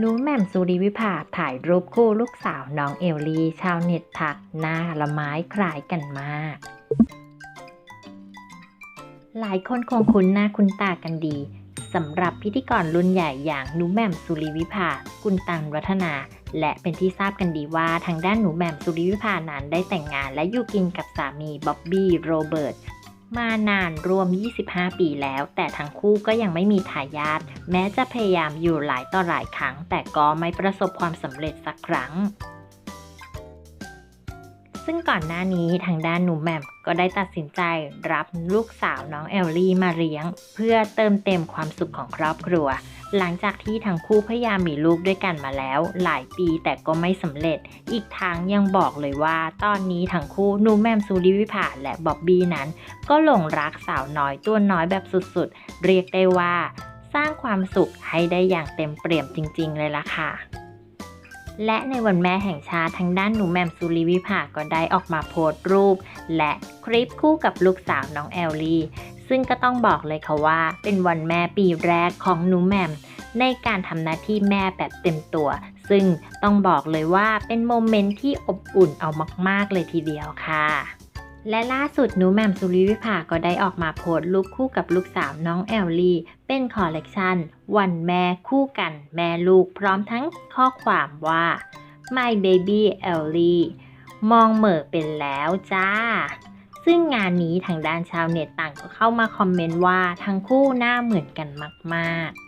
หนูแหม่มสุริวิภาถ่ายรูปคู่ลูกสาวน้องเอลลี่ ชาวเน็ตทักหน้าละไม้คล้ายกันมาก หลายคนคงคุ้นหน้าคุ้นตากันดีสำหรับพิธีกรรุ่นใหญ่อย่างหนูแหม่มสุริวิภา กุลตันวัฒนา และเป็นที่ทราบกันดีว่าทางด้านหนูแหม่มสุริวิภานั้นได้แต่งงานและอยู่กินกับสามีบ๊อบบี้โรเบิร์ต มานานรวม 25 ปีแล้ว แต่ทั้งคู่ก็ยังไม่มีทายาทแม้จะพยายามอยู่หลายต่อหลายครั้ง แต่ก็ไม่ประสบความสำเร็จสักครั้ง ซึ่งก่อนหน้านี้ทางด้านหนูแหม่มก็ได้ตัดสินใจรับลูกสาวน้องแอลลี่มาเลี้ยง เพื่อเติมเต็มความสุขของครอบครัว หลังจากที่ทั้งคู่พยายามมีลูกด้วยกันมาแล้ว หลายปีแต่ก็ไม่สำเร็จ อีกทั้งยังบอกเลยว่า ตอนนี้ทั้งคู่หนูแหม่มซูริวิภาและบ๊อบบี้นั้น ก็หลงรักสาวน้อยตัวน้อยแบบสุดๆ เรียกได้ว่า สร้างความสุขให้ได้อย่างเต็มเปี่ยมจริง ๆ เลยล่ะค่ะ และในวันแม่แห่งชาติทางด้านหนูแมมสุริวิภาก็ได้ออกมาโพสต์รูป และคลิปคู่กับลูกสาวน้องแอลลี่ ซึ่งก็ต้องบอกเลยค่ะว่า เป็นวันแม่ปีแรกของหนูแมมในการทำหน้าที่แม่แบบเต็มตัว ซึ่งต้องบอกเลยว่าเป็นโมเมนต์ที่อบอุ่นเอามาก ๆ เลยทีเดียวค่ะ และล่าสุดหนูแหม่มสุริวิภาก็ได้ออกมาโพสต์รูปคู่กับลูกสาวน้องแอลลี่ เป็นคอลเลกชันวันแม่คู่กันแม่ลูกพร้อมทั้งข้อความว่า My baby Ellie มองเหม่อเป็นแล้วจ้า ซึ่งงานนี้ทางด้านชาวเน็ตต่างก็เข้ามาคอมเมนต์ว่าทั้งคู่หน้าเหมือนกันมาก ๆ